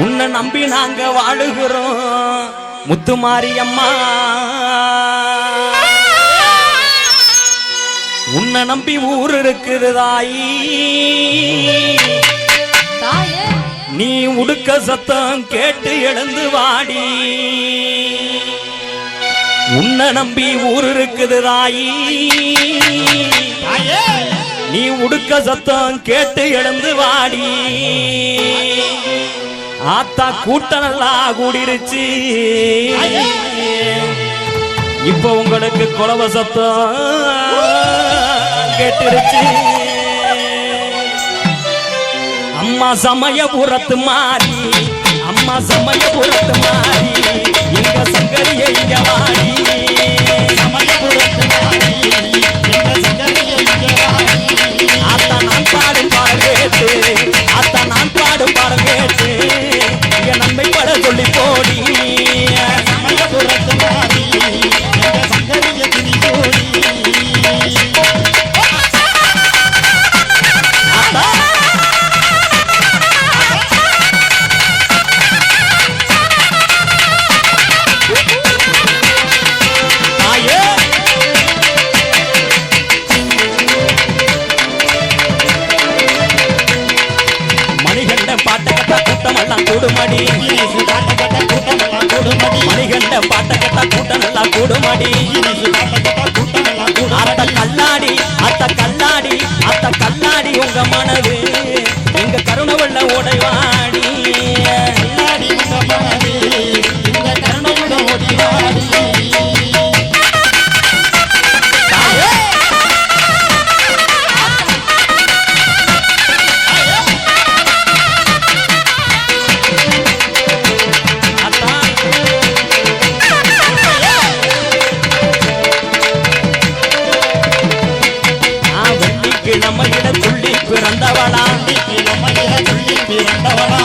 உன்னை நம்பி நாங்க வாழுகிறோம். முத்துமாரியம்மா உன்னை நம்பி ஊர் இருக்குது தாயி. தாயே நீ உடுக்க சத்தம் கேட்டு எழுந்து வாடி. உன்னை நம்பி ஊர் இருக்குது தாயி. நீ உடுக்க சத்தம் கேட்டு எழுந்து வாடி. ஆத்தா கூட்டம் நல்லா கூடிருச்சு. இப்போ உங்களுக்கு குலவ சத்தம் கேட்டுருச்சு. அம்மா சமயபுரத்து மாறி அம்மா சமயபுரத்து மாறி எங்க சங்கரிய இங்க வாடி. ஆத்தா நான் பாடும் பாடம் கேட்டு ஆத்தா நான் பாடும் பாடம் கேட்டு. கூட்டம் கூடுமடி. நான் வெள்ளிக்கிழமையில துள்ளி பிறந்தவளா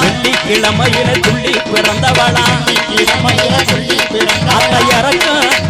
வெள்ளிக்கிழமையில துள்ளி பிறந்தவளா அத்த இறக்கம்